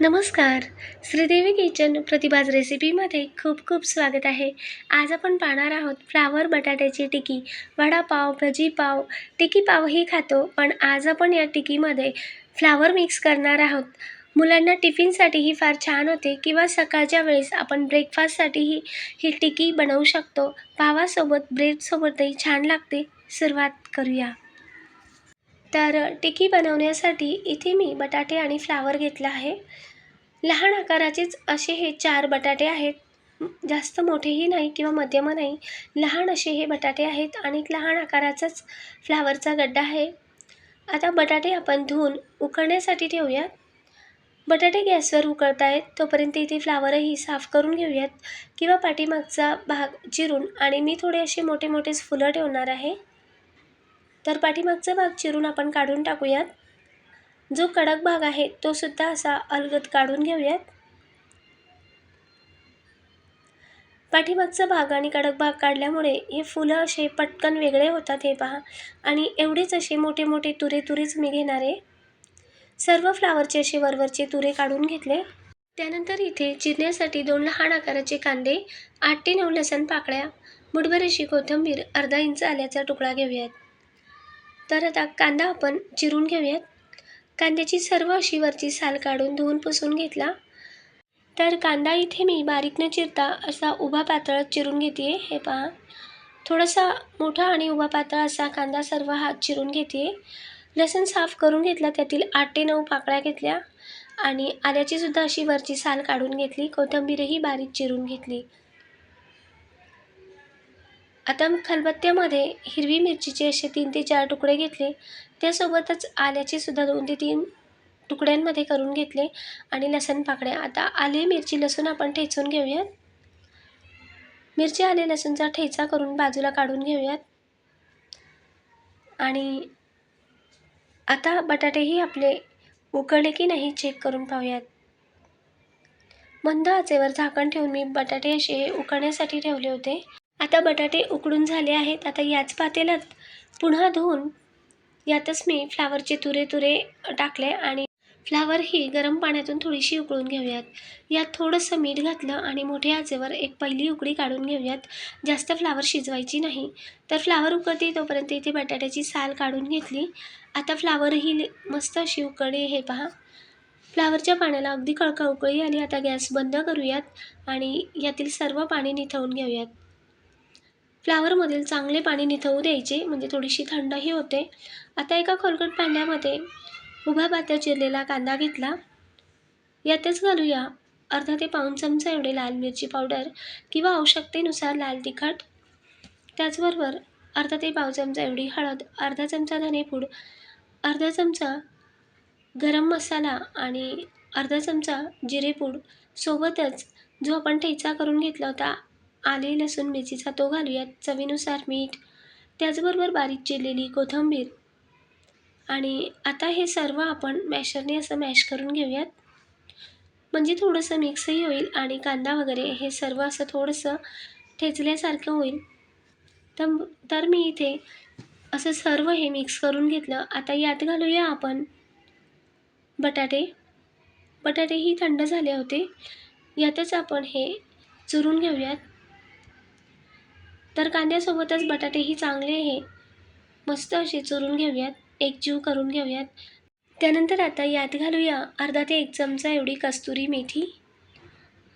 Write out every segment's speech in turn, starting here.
नमस्कार. श्रीदेवी किचन प्रतिभाज रेसिपीमध्ये खूप खूप स्वागत आहे. आज आपण पाहणार आहोत फ्लावर बटाट्याची टिकी वडापाव भजी पाव टिकी पावही खातो पण आज आपण या टिकीमध्ये फ्लावर मिक्स करणार आहोत. मुलांना टिफिनसाठीही फार छान होते किंवा सकाळच्या वेळेस आपण ब्रेकफास्टसाठीही ही टिकी बनवू शकतो. पावासोबत ब्रेडसोबतही छान लागते. सुरुवात करूया. तर टिकी बनवण्यासाठी इथे मी बटाटे आणि फ्लावर घेतला आहे. लहान आकाराचेच असे हे चार बटाटे आहेत. जास्त मोठेही नाही किंवा मध्यम नाही. लहान असे हे बटाटे आहेत आणि एक लहान आकाराचाच फ्लावरचा गड्डा आहे. आता बटाटे आपण धुवून उकळण्यासाठी ठेवूयात. बटाटे गॅसवर उकळत आहेत तोपर्यंत इथे फ्लावरही साफ करून घेऊयात. किंवा पाठीमागचा भाग चिरून आणि मी थोडे असे मोठे मोठेच फुलं ठेवणार आहे. तर पाठीमागचा भाग चिरून आपण काढून टाकूयात. जो कडक भाग आहे तो सुद्धा असा अलगद काढून घेऊयात. पाठीमागचा भाग आणि कडक भाग काढल्यामुळे हे फुलं असे पटकन वेगळे होतात हे पहा. आणि एवढेच असे मोठे मोठे तुरे तुरेच मी घेणार. आहे सर्व फ्लावरचे असे वरवरचे तुरे काढून घेतले. त्यानंतर इथे चिरण्यासाठी दोन लहान आकाराचे कांदे आठ ते नऊ लसण पाकळ्या मुठभर अशी कोथिंबीर अर्धा इंच आल्याचा तुकडा घेऊयात. तर आता कांदा आपण चिरून घेऊयात. कांद्याची सर्व अशी वरची साल काढून धुवून पुसून घेतला. तर कांदा इथे मी बारीक न चिरता असा उभा पातळ चिरून घेते हे पहा. थोडासा मोठा आणि उभा पातळ असा कांदा सर्व हात चिरून घेते लसूण साफ करून घेतला त्यातील आठ ते नऊ पाकळ्या घेतल्या आणि आल्याचीसुद्धा अशी वरची साल काढून घेतली. कोथिंबीरही बारीक चिरून घेतली. आता खलबत्त्यामध्ये हिरवी मिरचीचे असे तीन ते चार तुकडे घेतले. त्यासोबतच आल्याचे सुद्धा दोन ते तीन तुकड्यांमध्ये करून घेतले आणि लसण पाकड्या आता आले मिरची लसूण आपण ठेचून घेऊयात. मिरची आले लसूणचा ठेचा करून बाजूला काढून घेऊयात. आणि आता बटाटेही आपले उकळले की नाही चेक करून पाहूयात. मंद आचेवर झाकण ठेवून मी बटाटे असे उकळण्यासाठी ठेवले होते. आता बटाटे उकडून झाले आहेत. आता याच पातेल्यात पुन्हा धुवून यातच मी फ्लावरचे तुरे तुरे टाकले आणि फ्लावर ही गरम पाण्यातून थोडीशी उकळून घेऊयात. यात थोडंसं मीठ घातलं आणि मोठ्या आचेवर एक पहिली उकळी काढून घेऊयात. जास्त फ्लावर शिजवायची नाही. तर फ्लावर उकळते तोपर्यंत इथे बटाट्याची साल काढून घेतली. आता फ्लावरही मस्त अशी उकळी हे पहा. फ्लावरच्या पाण्याला अगदी कळकळ उकळी आली. आता गॅस बंद करूयात आणि यातील सर्व पाणी निथळून घेऊयात. फ्लावरमधील चांगले पाणी निथवू द्यायचे म्हणजे थोडीशी थंडही होते. आता एका खोलगट भांड्यामध्ये उभा पात्या चिरलेला कांदा घेतला. यातच घालूया. अर्धा ते पाऊण चमचा एवढे लाल मिरची पावडर किंवा आवश्यकतेनुसार लाल तिखट. त्याचबरोबर अर्धा ते पाव चमचा एवढी हळद अर्धा चमचा धनेपूड अर्धा चमचा गरम मसाला आणि अर्धा चमचा जिरेपूड सोबतच जो आपण ठेचा करून घेतला होता आले लसूण मिरचीचा तो घालूयात चवीनुसार मीठ. त्याचबरोबर बारीक चिरलेली कोथिंबीर. आणि आता हे सर्व आपण मॅशरने असं मॅश करून घेऊयात. म्हणजे थोडंसं मिक्सही होईल आणि कांदा वगैरे हे सर्व असं थोडंसं ठेचल्यासारखं होईल. तर तर मी इथे असं सर्व हे मिक्स करून घेतलं. आता यात घालूया आपण बटाटे. बटाटेही थंड झाले होते. यातच आपण हे चुरून घेऊयात. तर कांद्यासोबतच बटाटेही चांगले हे मस्त असे चुरून घेऊयात एकजीव करून घेऊयात. त्यानंतर आता यात घालूया अर्धा ते एक चमचा एवढी कस्तुरी मेथी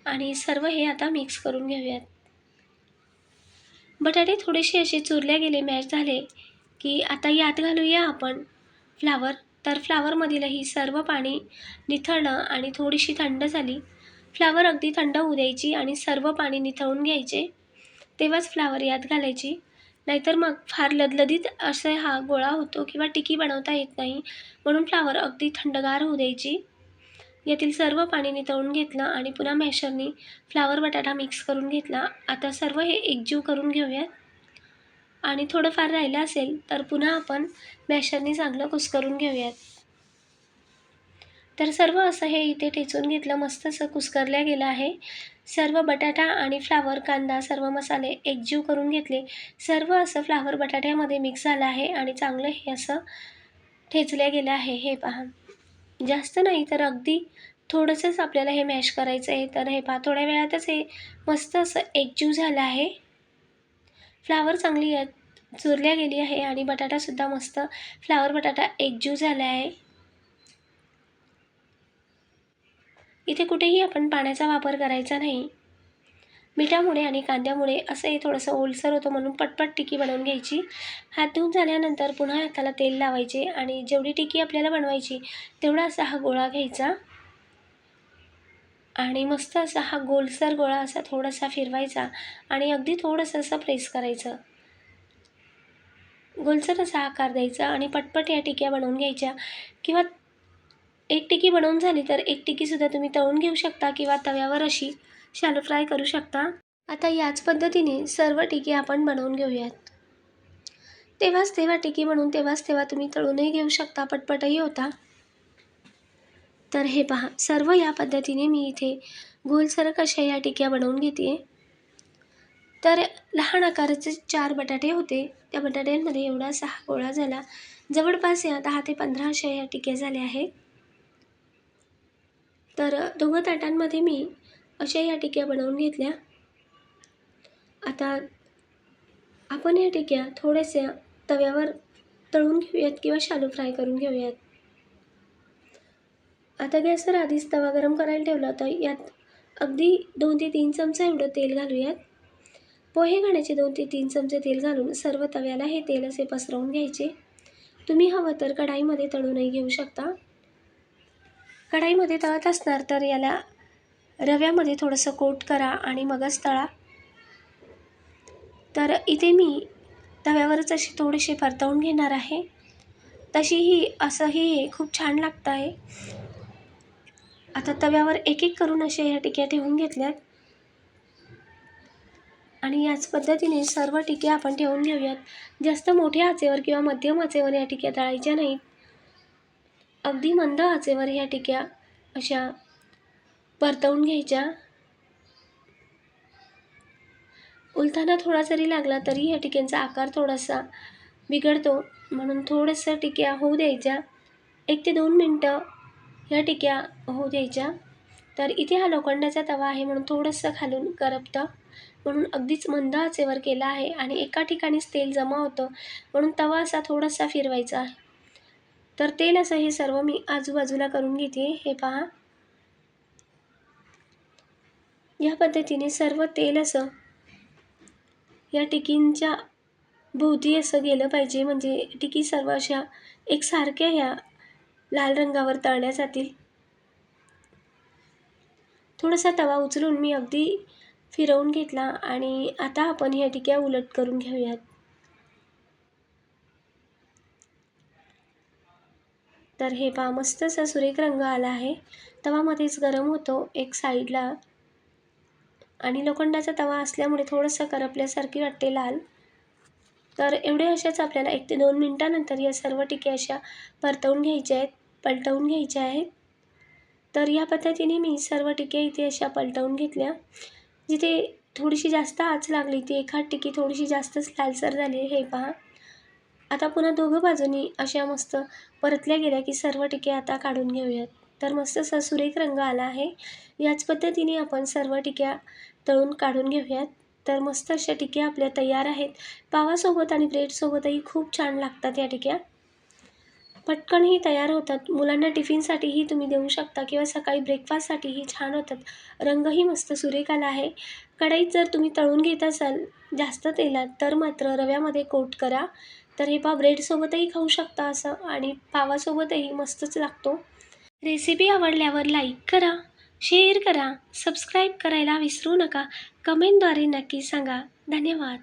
आणि सर्व हे आता मिक्स करून घेऊयात. बटाटे थोडेसे असे चुरल्या गेले मॅच झाले की आता यात घालूया आपण फ्लावर. तर फ्लावरमधीलही सर्व पाणी निथळलं आणि थोडीशी थंड झाली. फ्लावर अगदी थंड होऊ द्यायची आणि सर्व पाणी निथळून घ्यायचे. तेव्हाच फ्लावर यात घालायची. नाहीतर मग फार लदलदीत असे हा गोळा होतो किंवा टिकी बनवता येत नाही. म्हणून फ्लावर अगदी थंडगार होऊ द्यायची. यातील सर्व पाणी नितळून घेतलं आणि पुन्हा मॅशरनी फ्लावर बटाटा मिक्स करून घेतला. आता सर्व हे एकजीव करून घेऊयात. आणि थोडंफार राहिलं असेल तर पुन्हा आपण मॅशरनी चांगलं कुस्करून घेऊयात. तर सर्व असं हे इथे ठेचून घेतलं. मस्त असं कुस्करल्या गेलं आहे. सर्व बटाटा आणि फ्लावर कांदा सर्व मसाले एकजीव करून घेतले. सर्व असं फ्लावर बटाट्यामध्ये मिक्स झालं आहे आणि चांगलं हे असं ठेचलं गेलं आहे. हे पहा. जास्त नाही तर अगदी थोडंसंच आपल्याला हे मॅश करायचं आहे तर हे पहा थोड्या वेळातच हे मस्त असं एकजीव झालं आहे. फ्लावर चांगली आहेत चुरल्या गेली आहे आणि बटाटासुद्धा मस्त फ्लावर बटाटा एकजीव झाला आहे. इथे कुठेही आपण पाण्याचा वापर करायचा नाही. मिठामुळे आणि कांद्यामुळे असं हे थोडंसं ओलसर होतं म्हणून पटपट टिकी बनवून घ्यायची. हात धुवून झाल्यानंतर पुन्हा हाताला तेल लावायचे आणि जेवढी टिकी आपल्याला बनवायची तेवढा असा हा गोळा घ्यायचा. आणि मस्त असा हा गोलसर गोळा असा थोडासा फिरवायचा आणि अगदी थोडंसं असं प्रेस करायचं. गोलसर असा आकार द्यायचा आणि पटपट या टिक्या बनवून घ्यायच्या किंवा एक टिकी बनवून झाली तर एक टिकीसुद्धा तुम्ही तळून घेऊ शकता किंवा तव्यावर अशी शॅलो फ्राय करू शकता. आता याच पद्धतीने सर्व टिकी आपण बनवून घेऊयात. तेव्हाच तेव्हा टिकी बनवून तेव्हाच तेव्हा तुम्ही तळूनही घेऊ शकता पटपटही होता. तर हे पहा सर्व या पद्धतीने मी इथे गोलसर कशा या टिक्या बनवून घेते तर लहान आकाराचे चार बटाटे होते. त्या बटाट्यांमध्ये एवढा सहा गोळा झाला. जवळपास या दहा ते पंधरा अशा या टिक्या झाल्या आहेत. तर दोघं ताटांमध्ये मी अशा या टिक्या बनवून घेतल्या. आता आपण या टिक्या थोड्याशा तव्यावर तळून घेऊयात किंवा शालू फ्राय करून घेऊयात. आता गॅसवर आधीच तवा गरम करायला ठेवला होता. यात अगदी दोन ते तीन चमचा एवढं तेल घालूयात. पोहे घाण्याचे दोन ते तीन चमचे तेल घालून सर्व तव्याला हे तेल असे पसरवून घ्यायचे. तुम्ही हवं तर कढाईमध्ये तळूनही घेऊ शकता. कढाईमध्ये तळत असणार तर याला रव्यामध्ये थोडंसं कोट करा आणि मगच तळा. तर इथे मी तव्यावरच अशी थोडीशी परतवून घेणार आहे. तशीही असंही खूप छान लागतं आहे. आता तव्यावर एक एक करून असे ह्या टिक्या ठेवून घेतल्यात. आणि याच पद्धतीने सर्व टिक्या आपण ठेवून घेऊयात. जास्त मोठ्या आचेवर किंवा मध्यम आचेवर या टिक्या तळायच्या नाहीत. अगदी मंद आचेवर ह्या टिक्या अशा परतवून घ्यायच्या. उलथाना थोडा जरी लागला तरी ह्या टिक्यांचा आकार थोडासा बिघडतो. म्हणून थोडंसं टिक्या होऊ द्यायच्या. एक ते दोन मिनटं ह्या टिक्या होऊ द्यायच्या. तर इथे हा लोखंडाचा तवा आहे म्हणून थोडंसं खालून करपतं. म्हणून अगदीच मंद आचेवर केला आहे आणि एका ठिकाणीच तेल जमा होतं. म्हणून तवा असा थोडासा फिरवायचा आहे. तर तेल असं हे सर्व मी आजूबाजूला करून घेते. हे पहा. या पद्धतीने सर्व तेल असं या टिकींच्या भोवती असं गेलं पाहिजे. म्हणजे टिकी सर्व अशा एकसारख्या ह्या लाल रंगावर तळल्या जातील. थोडासा तवा उचलून मी अगदी फिरवून घेतला आणि आता आपण ह्या टिक्या उलट करून घेऊयात. तर हे पहा मस्त असा सुरेख रंग आला आहे. तवा मध्येच गरम होतो एक साईडला. आणि लोखंडाचा तवा असल्यामुळे थोडंसं करपल्यासारखी वाटते लाल. तर एवढे अशाच आपल्याला एक ते दोन मिनटानंतर या सर्व टिके अशा परतवून घ्यायच्या आहेत पलटवून घ्यायच्या आहेत. तर या पद्धतीने मी सर्व टिके इथे अशा पलटवून घेतल्या. जिथे थोडीशी जास्त आच लागली ती एखाद टिकी थोडीशी जास्तच लालसर झाली हे पहा. आता पुन्हा दोघं बाजूनी अशा मस्त परतल्या गेल्या की सर्व टिके आता काढून घेऊयात. तर मस्त असा सुरेख रंग आला आहे. याच पद्धतीने आपण सर्व टिक्या तळून काढून घेऊयात. तर मस्त अशा टिक्या आपल्या तयार आहेत. पावासोबत आणि ब्रेडसोबतही खूप छान लागतात या टिक्या. पटकनही तयार होतात. मुलांना टिफिनसाठीही तुम्ही देऊ शकता किंवा सकाळी ब्रेकफास्टसाठीही छान होतात. रंगही मस्त सुरेख आला आहे. कढईत जर तुम्ही तळून घेत असाल जास्त तेलात तर मात्र रव्यामध्ये कोट करा. तर हे पाव ब्रेडसोबतही खाऊ शकता असं. आणि पावासोबतही मस्तच लागतो. रेसिपी आवडल्यावर लाईक करा शेअर करा सबस्क्राईब करायला विसरू नका. कमेंटद्वारे नक्की सांगा. धन्यवाद.